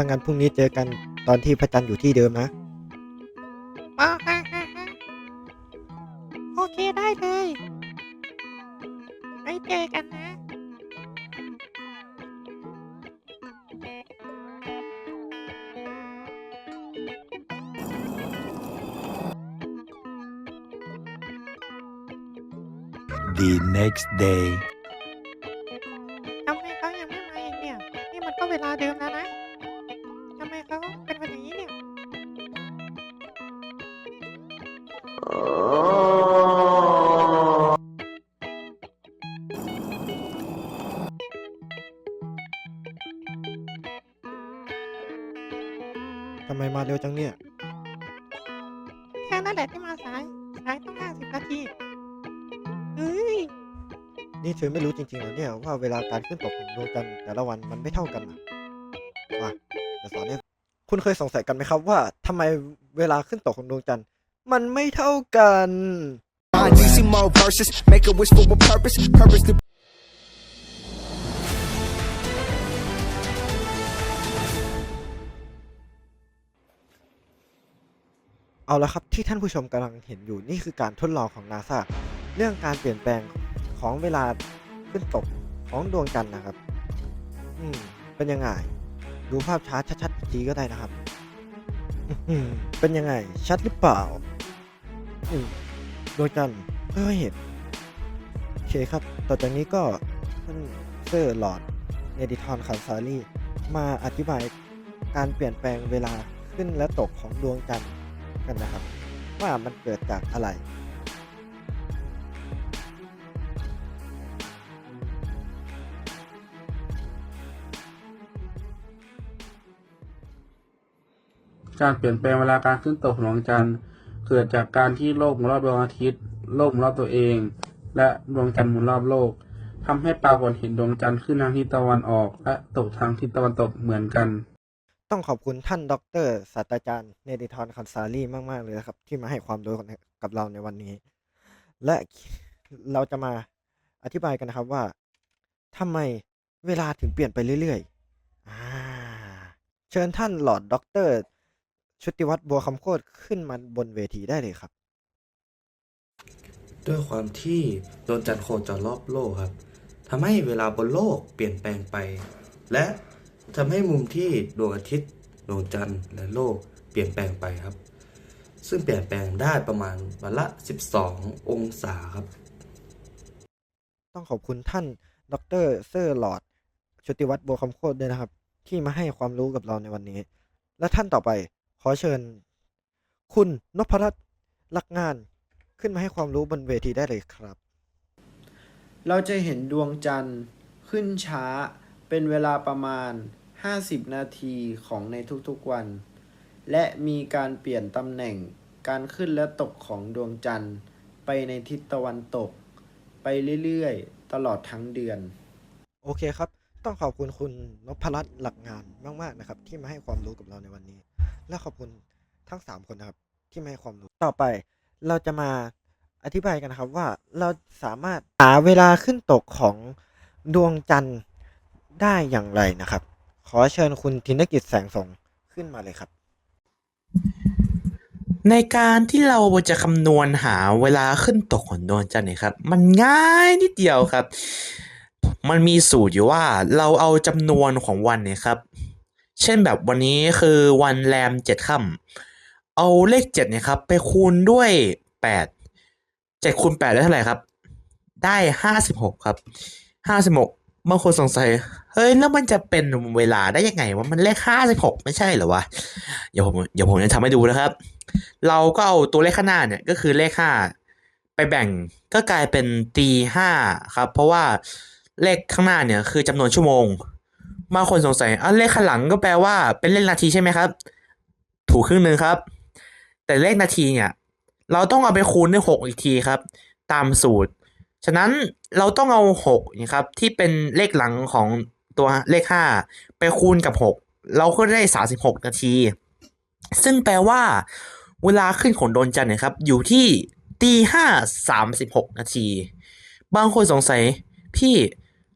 ถ้างั้นพรุ่งนี้เจอกันตอนที่พระจันทร์อยู่ที่เดิมนะ อ๋อฮะฮะฮะโอเคได้เลยไว้เจอกันนะ The next day. ทำไมเขายังไม่มาอีกเนี่ย นี่มันก็เวลาเดิมแล้วนะ เร็วจังเนี่ยแค่นั้นแหละที่มาสาย สายต้องห้าสิบนาทีเฮ้ย นี่เธอไม่รู้จริงๆเหรอเนี่ยว่าเวลาการขึ้นตกของดวงจันทร์แต่ละวันมันไม่เท่ากันนะมาเดี๋ยวสอนให้คุณเคยสงสัยกันไหมครับว่าทำไมเวลาขึ้นตกของดวงจันทร์มันไม่เท่ากัน Mind DC more verses, make a wish for a purpose, purpose to เอาละครับที่ท่านผู้ชมกำลังเห็นอยู่นี่คือการทดลองของนาซาเรื่องการเปลี่ยนแปลงของเวลาขึ้นตกของดวงจันทร์นะครับ อืมเป็นยังไง ดูภาพช้าชัดๆอีกทีก็ได้นะครับอื้อหือเป็นยังไง ชัดหรือเปล่าอืมดวงจันทร์ค่อยเห็นโอเคครับ ต่อจากนี้ก็ท่านเซอร์หลอดเนดิทอนคาร์ซารีมาอธิบายการเปลี่ยนแปลงเวลาขึ้นและตกของดวงจันทร์ กันนะครับ ว่ามันเกิดจากอะไร การเปลี่ยนแปลงเวลาการขึ้นตกของดวงจันทร์เกิดจากการที่โลกหมุนรอบดวงอาทิตย์ โลกหมุนรอบตัวเอง และดวงจันทร์หมุนรอบโลกทำให้ปรากฏเห็นดวงจันทร์ขึ้นทางทิศตะวันออก และตกทางทิศตะวันตกเหมือนกัน ต้องขอบคุณท่านดรศาสตราจารย์เนดิทอนคันซารีมาก ๆ เลยนะครับ ที่มาให้ความรู้กับเราในวันนี้ และเราจะมาอธิบายกันนะครับว่าทำไมเวลาถึงเปลี่ยนไปเรื่อยๆเชิญท่านหลอดด็อกเตอร์ชุติวัฒน์บัวคำโคตรขึ้นมาบนเวทีได้เลยครับ ด้วยความที่ดวงจันทร์โคจรรอบโลกครับทำให้เวลาบนโลกเปลี่ยนแปลงไป และ ทำให้มุมที่ดวงอาทิตย์ดวงจันทร์และโลกเปลี่ยนแปลงไปครับ ซึ่งเปลี่ยนแปลงได้ประมาณวันละ 12 องศาครับ ต้องขอบคุณท่าน ดรเซอร์หลอดชุติวัฒน์บัวคำโคตรด้วยนะครับ ที่มาให้ความรู้กับเราในวันนี้ และท่านต่อไปขอเชิญ คุณนพรัตน์ลักงานขึ้นมาให้ความรู้บนเวทีได้เลยครับ เราจะเห็นดวงจันทร์ขึ้นช้า เป็นเวลาประมาณ 50 นาทีของในทุกๆวัน และมีการเปลี่ยนตำแหน่งการขึ้นและตกของดวงจันทร์ ไปในทิศตะวันตก ไปเรื่อยๆ ตลอดทั้งเดือน โอเคครับ ต้องขอบคุณคุณนพรัตน์หลักงานมากๆนะครับ ที่มาให้ความรู้กับเราในวันนี้ และขอบคุณทั้ง 3 คนนะครับ ที่มาให้ความรู้ต่อไป เราจะมาอธิบายกันนะครับว่าเราสามารถหาเวลาขึ้นตกของดวงจันทร์ ได้อย่างไรนะครับ ขอเชิญคุณธินกิจแสงสงขึ้นมาเลยครับ ในการที่เราจะคำนวณหาเวลาขึ้นตกของดวงจันทร์เนี่ยครับ มันง่ายนิดเดียวครับ มันมีสูตรอยู่ว่าเราเอาจำนวนของวันเนี่ยครับ เช่นแบบวันนี้คือวันแรมเจ็ดค่ำเอาเลขเจ็ดเนี่ยครับไปคูณด้วยแปดเจ็ดคูณแปดได้เท่าไหร่ครับ ได้ห้าสิบหกครับห้าสิบหก บางคนสงสัย เฮ้ย แล้วมันจะเป็นเวลาได้ยังไงว่ามันเลขห้าสิบหกไม่ใช่เหรอวะ เดี๋ยวผมเดี๋ยวผมจะทำให้ดูนะครับ เราก็เอาตัวเลขข้างหน้าเนี่ยก็คือเลขห้าไปแบ่งก็กลายเป็นตีห้าครับ เพราะว่าเลขข้างหน้าเนี่ยคือจำนวนชั่วโมงบางคนสงสัยอะเลขข้างหลังก็แปลว่าเป็นเลขนาทีใช่ไหมครับ ถูกครึ่งหนึ่งครับ แต่เลขนาทีเนี่ย เราต้องเอาไปคูณด้วยหกอีกทีครับ ตามสูตร ฉะนั้นเราต้องเอาหกนะครับที่เป็นเลขหลังของตัวเลขห้าไปคูณกับหกเราก็ได้สามสิบหกนาที ซึ่งแปลว่า เวลาขึ้นของดวงจันทร์นะครับ อยู่ที่ตีห้าสามสิบหกนาที บางคนสงสัย พี่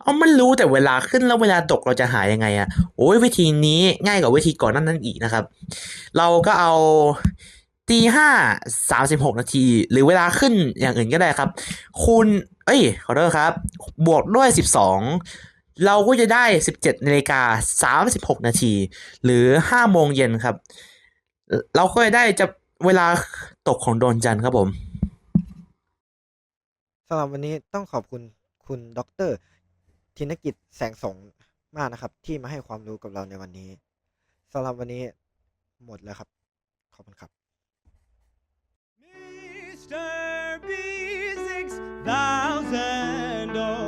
เอามันรู้แต่เวลาขึ้นแล้วเวลาตกเราจะหายังไงอะโอ้ยวิธีนี้ง่ายกว่าวิธีก่อนนั้นนั้นอีกนะครับ เราก็เอา ตีห้าสามสิบหกนาที หรือเวลาขึ้นอย่างอื่นก็ได้ครับ คูณ เอ้ย ขอโทษครับ บวกด้วยสิบสองเราก็จะได้สิบเจ็ดนาฬิกาสามสิบหกนาที หรือห้าโมงเย็นครับ เราก็จะได้จะเวลาตกของดวงจันทร์ครับผมสำหรับวันนี้ต้องขอบคุณคุณดรธินกิจแสงสงมากนะครับ ที่มาให้ความรู้กับเราในวันนี้สำหรับวันนี้หมดแล้วครับ ขอบคุณครับ Mr. six thousand